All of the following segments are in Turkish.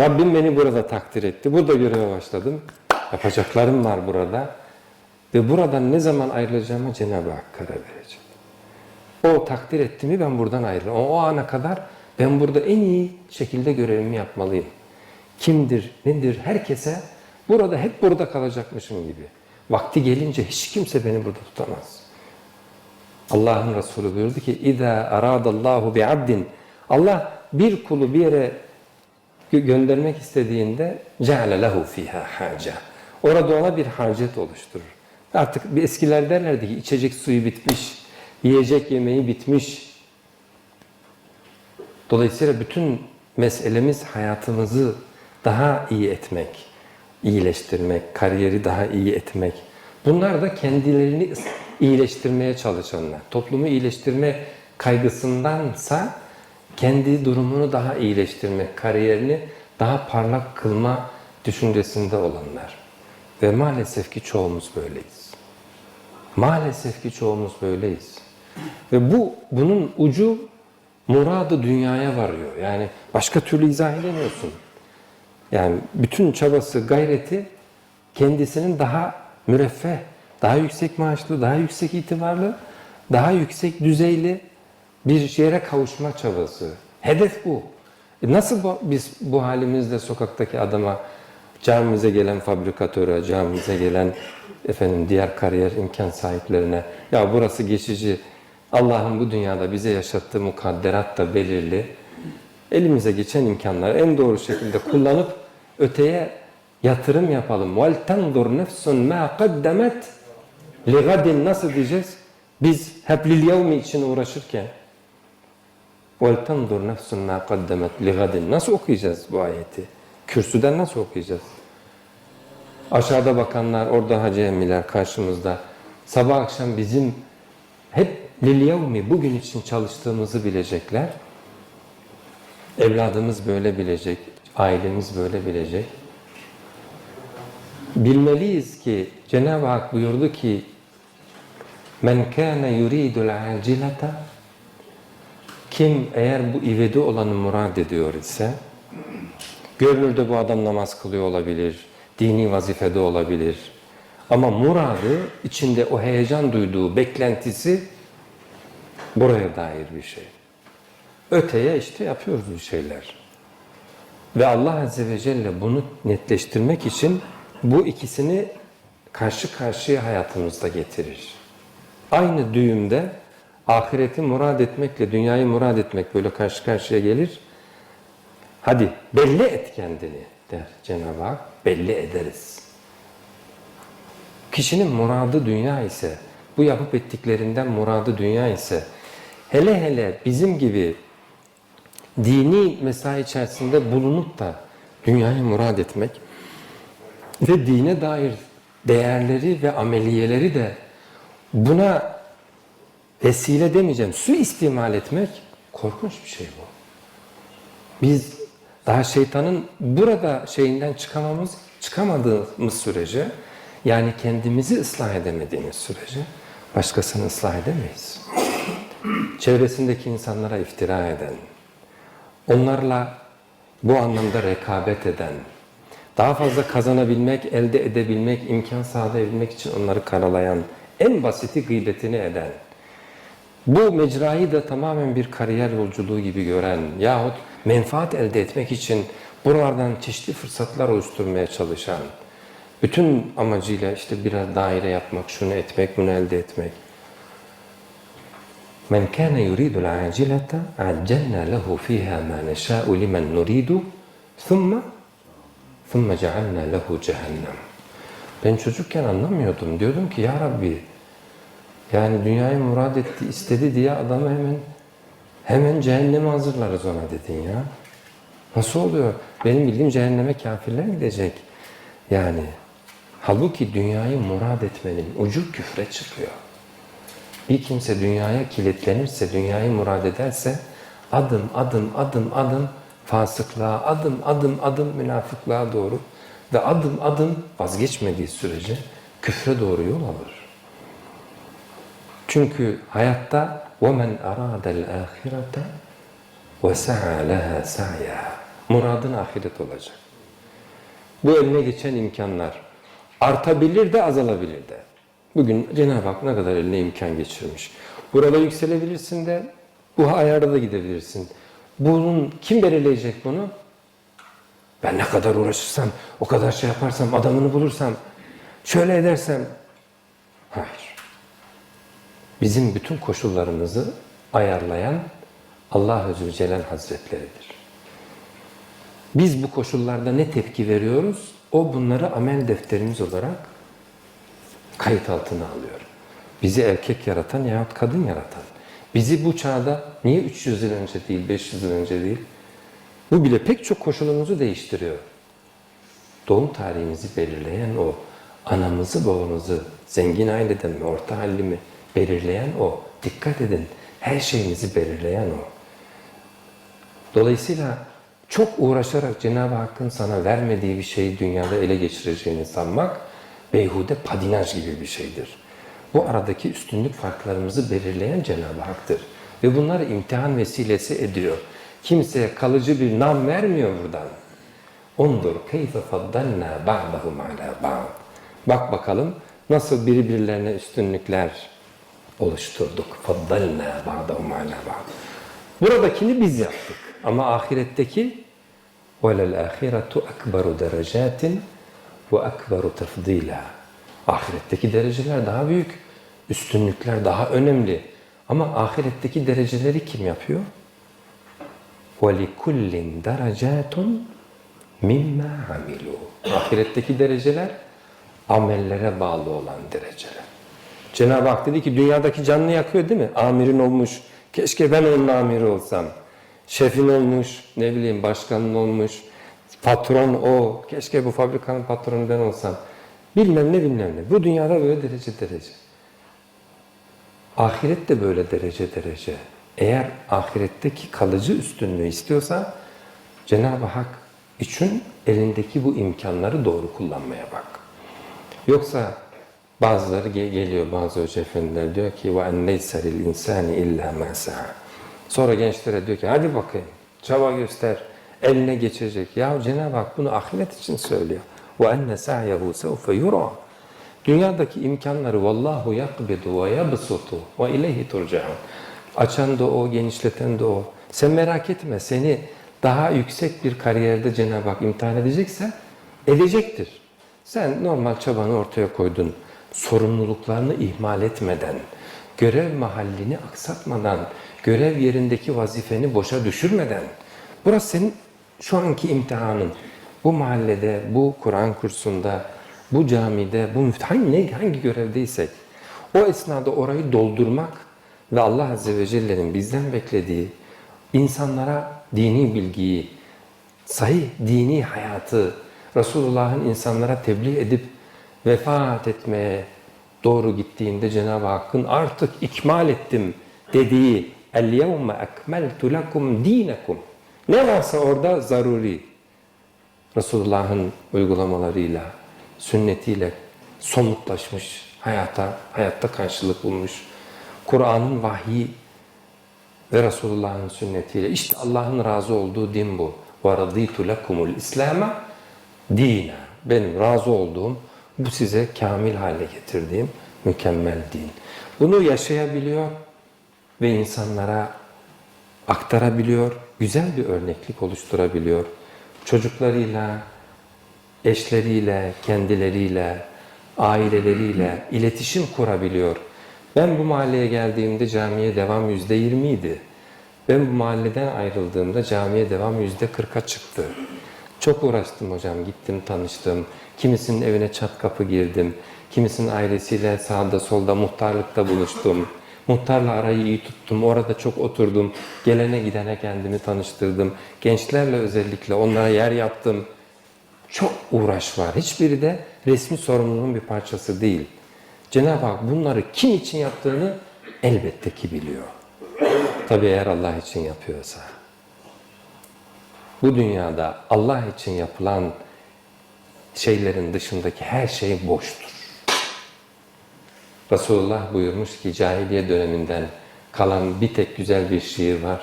Rabbim beni burada takdir etti. Burada göreve başladım. Yapacaklarım var burada. Ve buradan ne zaman ayrılacağımı Cenab-ı Hak karar verecek. O takdir etti mi ben buradan ayrılırım. O, o ana kadar ben burada en iyi şekilde görevimi yapmalıyım. Kimdir, nedir, herkese burada hep burada kalacakmışım gibi. Vakti gelince hiç kimse beni burada tutamaz. Allah'ın Resulü buyurdu ki اِذَا اَرَادَ اللّٰهُ بِعَبْدٍ Allah bir kulu bir yere gö- göndermek istediğinde ceale lehu fiha haca. Orada ona bir harcet oluşturur. Artık bir eskiler derlerdi ki içecek suyu bitmiş, yiyecek yemeği bitmiş. Dolayısıyla bütün meselemiz hayatımızı daha iyi etmek, iyileştirmek, kariyeri daha iyi etmek. Bunlar da kendilerini iyileştirmeye çalışanlar. Toplumu iyileştirme kaygısındansa kendi durumunu daha iyileştirmek, kariyerini daha parlak kılma düşüncesinde olanlar. Ve maalesef ki çoğumuz böyleyiz. Maalesef ki çoğumuz böyleyiz. Ve bu bunun ucu muradı dünyaya varıyor. Yani başka türlü izah edemiyorsun. Yani bütün çabası, gayreti kendisinin daha müreffeh, daha yüksek maaşlı, daha yüksek itibarlı, daha yüksek düzeyli bir yere kavuşma çabası. Hedef bu. E nasıl bu- biz bu halimizle sokaktaki adama, camimize gelen fabrikatöre, camimize gelen efendim diğer kariyer imkan sahiplerine ya burası geçici, Allah'ın bu dünyada bize yaşattığı mukadderat da belirli. Elimize geçen imkanları en doğru şekilde kullanıp öteye yatırım yapalım. وَلْتَنْظُرْ نَفْسٌ مَا قَدَّمَتْ لِغَدٍ Nasıl diyeceğiz? Biz hep lil yevmi için uğraşırken وَلْتَنْظُرْ نَفْسٌ مَا قَدَّمَتْ لِغَدٍ Nasıl okuyacağız bu ayeti? Kürsüden nasıl okuyacağız? Aşağıda bakanlar, orada hacı emmiler karşımızda. Sabah akşam bizim hep lil yevmi bugün için çalıştığımızı bilecekler. Evladımız böyle bilecek, ailemiz böyle bilecek. Bilmeliyiz ki Cenab-ı Hak buyurdu ki Men kana yuridul acilata kim eğer bu ivedi olanı murad ediyor ise görünürde bu adam namaz kılıyor olabilir, dini vazifede olabilir. Ama muradı içinde o heyecan duyduğu beklentisi buraya dair bir şey. Öteye işte yapıyoruz bir şeyler. Ve Allah Azze ve Celle bunu netleştirmek için bu ikisini karşı karşıya hayatımızda getirir. Aynı düğümde ahireti murad etmekle dünyayı murad etmek böyle karşı karşıya gelir. Hadi belli et kendini der Cenab-ı Hak. Belli ederiz. Kişinin muradı dünya ise, bu yapıp ettiklerinden muradı dünya ise, hele hele bizim gibi dini mesai içerisinde bulunup da dünyayı murad etmek ve dine dair değerleri ve ameliyeleri de buna vesile demeyeceğim, su istimal etmek korkunç bir şey bu. Biz daha şeytanın burada şeyinden çıkamamız, çıkamadığımız sürece yani kendimizi ıslah edemediğimiz sürece başkasını ıslah edemeyiz. Çevresindeki insanlara iftira eden, onlarla bu anlamda rekabet eden, daha fazla kazanabilmek, elde edebilmek, imkan sağlayabilmek için onları karalayan, en basiti gıybetini eden, bu mecrayı da tamamen bir kariyer yolculuğu gibi gören yahut menfaat elde etmek için buralardan çeşitli fırsatlar oluşturmaya çalışan, bütün amacıyla işte biraz daire yapmak, şunu etmek, bunu elde etmek. Men kana yuridu al-acilata ajjalna lehu fiha ma nasha'u limen nuridu thumma thumma ja'alna lehu cehennem. Ben çocukken anlamıyordum. Diyordum ki ya Rabbi yani dünyayı murad etti, istedi diye adamı hemen hemen cehenneme hazırlarız ona dedin ya. Nasıl oluyor? Benim bildiğim cehenneme kafirler gidecek. Yani halbuki dünyayı murad etmenin ucu küfre çıkıyor. Bir kimse dünyaya kilitlenirse, dünyayı murad ederse adım adım adım adım fasıklığa, adım adım adım münafıklığa doğru ve adım adım vazgeçmediği sürece küfre doğru yol alır. Çünkü hayatta وَمَنْ أَرَادَ الْآخِرَةَ وَسَعَى لَهَا سَعْيَهَا Muradın ahiret olacak. Bu eline geçen imkanlar artabilir de azalabilir de. Bugün Cenab-ı Hak ne kadar eline imkan geçirmiş. Burada yükselebilirsin de bu ayarda da gidebilirsin. Bunun kim belirleyecek bunu? Ben ne kadar uğraşırsam, o kadar şey yaparsam, adamını bulursam, şöyle edersem. Hayır. Bizim bütün koşullarımızı ayarlayan Allah Azze Hazretleridir. Biz bu koşullarda ne tepki veriyoruz? O bunları amel defterimiz olarak kayıt altına alıyor. Bizi erkek yaratan yahut kadın yaratan. Bizi bu çağda niye 300 yıl önce değil, 500 yıl önce değil? Bu bile pek çok koşulumuzu değiştiriyor. Doğum tarihimizi belirleyen o. Anamızı, babamızı, zengin aileden mi, orta halli mi belirleyen o. Dikkat edin, her şeyimizi belirleyen o. Dolayısıyla çok uğraşarak Cenab-ı Hakk'ın sana vermediği bir şeyi dünyada ele geçireceğini sanmak beyhude padinaj gibi bir şeydir. Bu aradaki üstünlük farklarımızı belirleyen Cenab-ı Hak'tır. Ve bunları imtihan vesilesi ediyor. Kimseye kalıcı bir nam vermiyor buradan. Undur keyfe faddalna ba'dahum ala ba'd. Bak bakalım nasıl birbirlerine üstünlükler oluşturduk. Faddalna ba'dahum ala ba'd. Buradakini biz yaptık. Ama ahiretteki وَلَلْ آخِرَةُ أَكْبَرُ دَرَجَاتٍ وَأَكْبَرُ تَفْضِيلًا Ahiretteki dereceler daha büyük, üstünlükler daha önemli. Ama ahiretteki dereceleri kim yapıyor? وَلِكُلِّنْ دَرَجَاتٌ مِمَّا عَمِلُوا Ahiretteki dereceler amellere bağlı olan dereceler. Cenab-ı Hak dedi ki dünyadaki canını yakıyor değil mi? Amirin olmuş. Keşke ben onun amiri olsam. Şefin olmuş, ne bileyim başkanın olmuş. Patron o. Keşke bu fabrikanın patronu ben olsam. Bilmem ne bilmem ne. Bu dünyada böyle derece derece. Ahiret de böyle derece derece. Eğer ahiretteki kalıcı üstünlüğü istiyorsa Cenab-ı Hak için elindeki bu imkanları doğru kullanmaya bak. Yoksa bazıları ge- geliyor bazı hoca diyor ki leyse lil insani illa ma sa'a. Sonra gençlere diyor ki hadi bakayım çaba göster eline geçecek. Ya Cenab-ı Hak bunu ahiret için söylüyor. Enne sa'yehu sevfe yura. Dünyadaki imkanları vallahu yakbidu ve yabsutu ve ileyhi turcaun. Açan da o, genişleten de o. Sen merak etme seni daha yüksek bir kariyerde Cenab-ı Hak imtihan edecekse edecektir. Sen normal çabanı ortaya koydun. Sorumluluklarını ihmal etmeden, görev mahallini aksatmadan, görev yerindeki vazifeni boşa düşürmeden. Burası senin şu anki imtihanın. Bu mahallede, bu Kur'an kursunda, bu camide, bu hangi, hangi görevdeysek o esnada orayı doldurmak ve Allah Azze ve Celle'nin bizden beklediği insanlara dini bilgiyi, sahih dini hayatı Resulullah'ın insanlara tebliğ edip vefat etmeye doğru gittiğinde Cenab-ı Hakk'ın artık ikmal ettim dediği el yevme ekmeltu lekum dinekum ne varsa orada zaruri Resulullah'ın uygulamalarıyla, sünnetiyle somutlaşmış, hayata, hayatta karşılık bulmuş. Kur'an'ın vahyi ve Resulullah'ın sünnetiyle. işte Allah'ın razı olduğu din bu. وَرَضِيتُ لَكُمُ الْاِسْلَامَ dina. Benim razı olduğum, bu size kamil hale getirdiğim mükemmel din. Bunu yaşayabiliyor ve insanlara aktarabiliyor, güzel bir örneklik oluşturabiliyor. Çocuklarıyla, eşleriyle, kendileriyle, aileleriyle iletişim kurabiliyor. Ben bu mahalleye geldiğimde camiye devam yüzde yirmiydi. Ben bu mahalleden ayrıldığımda camiye devam yüzde kırka çıktı. Çok uğraştım hocam, gittim tanıştım. Kimisinin evine çat kapı girdim. Kimisinin ailesiyle sağda solda muhtarlıkta buluştum. Muhtarla arayı iyi tuttum. Orada çok oturdum. Gelene gidene kendimi tanıştırdım. Gençlerle özellikle onlara yer yaptım. Çok uğraş var. Hiçbiri de resmi sorumluluğun bir parçası değil. Cenab-ı Hak bunları kim için yaptığını elbette ki biliyor. Tabi eğer Allah için yapıyorsa bu dünyada Allah için yapılan şeylerin dışındaki her şey boştur. Resulullah buyurmuş ki cahiliye döneminden kalan bir tek güzel bir şiir var.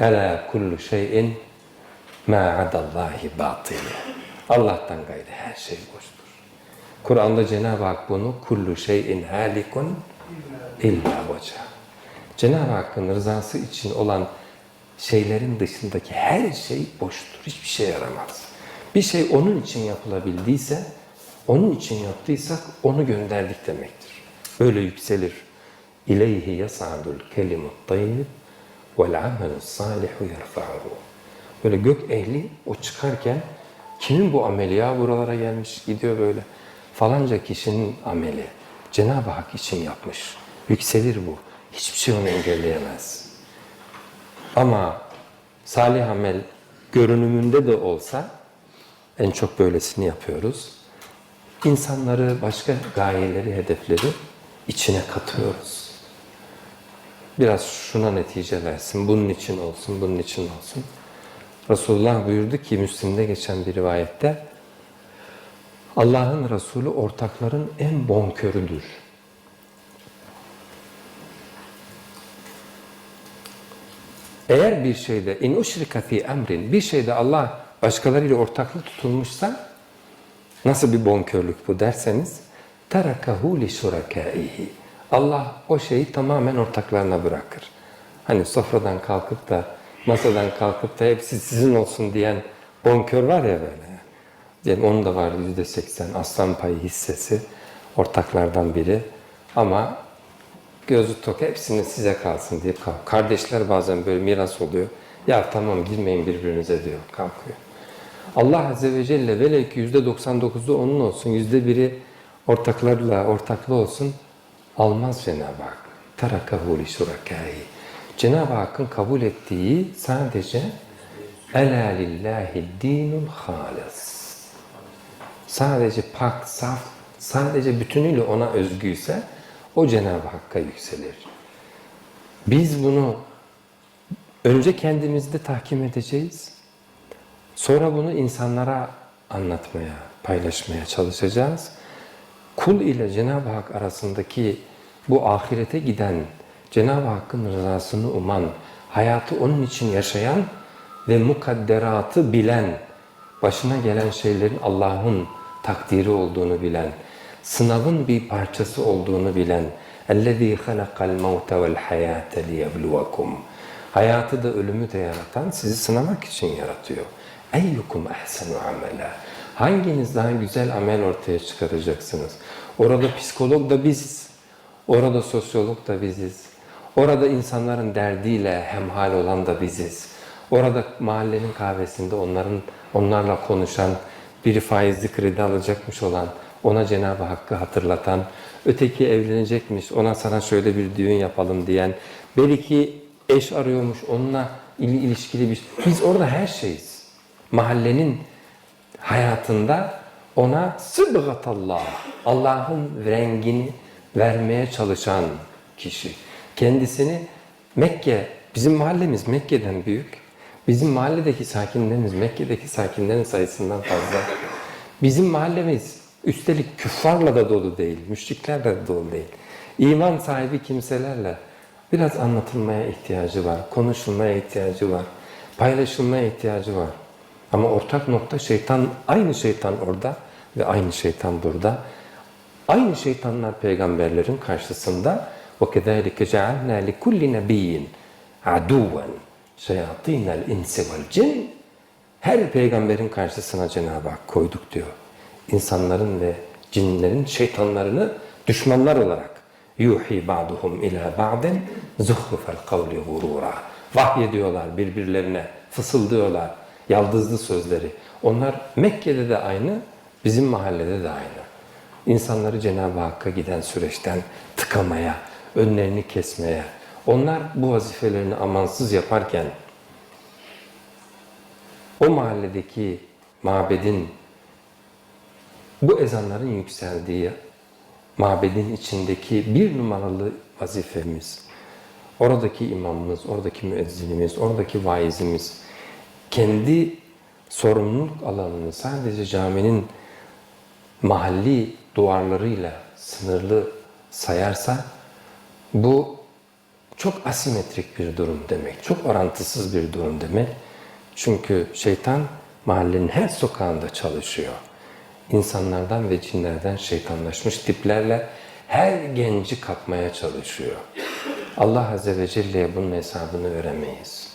Ela kullu şeyin ma adallahi batili. Allah'tan gayrı her şey boştur. Kur'an'da Cenab-ı Hak bunu kullu şeyin halikun illa veca. Cenab-ı Hakk'ın rızası için olan şeylerin dışındaki her şey boştur. Hiçbir şey yaramaz. Bir şey onun için yapılabildiyse, onun için yaptıysak onu gönderdik demektir. Böyle yükselir. İleyhi yas'adul kelimut tayyib vel amelus salihu yerfa'uhu. Böyle gök ehli o çıkarken kimin bu ameli ya buralara gelmiş gidiyor böyle. Falanca kişinin ameli. Cenab-ı Hak için yapmış. Yükselir bu. Hiçbir şey onu engelleyemez. Ama salih amel görünümünde de olsa en çok böylesini yapıyoruz. İnsanları, başka gayeleri, hedefleri içine katıyoruz. Biraz şuna netice versin, bunun için olsun, bunun için olsun. Resulullah buyurdu ki Müslim'de geçen bir rivayette Allah'ın Resulü ortakların en bonkörüdür. Eğer bir şeyde in uşrika emrin bir şeyde Allah başkalarıyla ortaklık tutulmuşsa nasıl bir bonkörlük bu derseniz terakahu li şurakaihi. Allah o şeyi tamamen ortaklarına bırakır. Hani sofradan kalkıp da masadan kalkıp da hepsi sizin olsun diyen bonkör var ya böyle. Yani onun da var yüzde seksen aslan payı hissesi ortaklardan biri. Ama gözü tok hepsini size kalsın diye kalk. Kardeşler bazen böyle miras oluyor. Ya tamam girmeyin birbirinize diyor kalkıyor. Allah Azze ve Celle velev ki yüzde 99'u onun olsun, yüzde biri ortaklarla ortaklı olsun almaz Cenab-ı Hak. Terakahu li şurakâhi. Cenab-ı Hakk'ın kabul ettiği sadece Ela lillahi dinul halis. Sadece pak, saf, sadece bütünüyle ona özgüyse o Cenab-ı Hakk'a yükselir. Biz bunu önce kendimizde tahkim edeceğiz. Sonra bunu insanlara anlatmaya, paylaşmaya çalışacağız. Kul ile Cenab-ı Hak arasındaki bu ahirete giden, Cenab-ı Hakk'ın rızasını uman, hayatı onun için yaşayan ve mukadderatı bilen, başına gelen şeylerin Allah'ın takdiri olduğunu bilen, sınavın bir parçası olduğunu bilen, اَلَّذ۪ي خَلَقَ الْمَوْتَ وَالْحَيَاةَ لِيَبْلُوَكُمْ Hayatı da ölümü de yaratan sizi sınamak için yaratıyor. اَيُّكُمْ اَحْسَنُ عَمَلًا Hanginiz daha güzel amel ortaya çıkaracaksınız? Orada psikolog da biziz. Orada sosyolog da biziz. Orada insanların derdiyle hemhal olan da biziz. Orada mahallenin kahvesinde onların onlarla konuşan, biri faizli kredi alacakmış olan, ona Cenab-ı Hakk'ı hatırlatan, öteki evlenecekmiş, ona sana şöyle bir düğün yapalım diyen, belki eş arıyormuş, onunla il- ilişkili bir Biz orada her şeyiz. Mahallenin hayatında ona sıbgatallah, Allah'ın rengini vermeye çalışan kişi. Kendisini Mekke, bizim mahallemiz Mekke'den büyük. Bizim mahalledeki sakinlerimiz Mekke'deki sakinlerin sayısından fazla. Bizim mahallemiz üstelik küffarla da dolu değil, müşriklerle de dolu değil. İman sahibi kimselerle biraz anlatılmaya ihtiyacı var, konuşulmaya ihtiyacı var, paylaşılmaya ihtiyacı var. Ama ortak nokta şeytan, aynı şeytan orada ve aynı şeytan burada. Aynı şeytanlar peygamberlerin karşısında وَكَذَٰلِكَ جَعَلْنَا لِكُلِّ نَب۪يٍّ عَدُوًا شَيَاطِينَ الْاِنْسِ وَالْجِنِّ Her peygamberin karşısına Cenab-ı Hak koyduk diyor. İnsanların ve cinlerin şeytanlarını düşmanlar olarak yuhi ba'duhum ila ba'din zuhrufel kavli gurura. Vahyediyorlar birbirlerine, fısıldıyorlar yaldızlı sözleri. Onlar Mekke'de de aynı, bizim mahallede de aynı. İnsanları Cenab-ı Hakk'a giden süreçten tıkamaya, önlerini kesmeye, onlar bu vazifelerini amansız yaparken o mahalledeki mabedin bu ezanların yükseldiği mabedin içindeki bir numaralı vazifemiz, oradaki imamımız, oradaki müezzinimiz, oradaki vaizimiz kendi sorumluluk alanını sadece caminin mahalli duvarlarıyla sınırlı sayarsa bu çok asimetrik bir durum demek, çok orantısız bir durum demek. Çünkü şeytan mahallenin her sokağında çalışıyor. İnsanlardan ve cinlerden şeytanlaşmış tiplerle her genci kapmaya çalışıyor. Allah Azze ve Celle'ye bunun hesabını veremeyiz.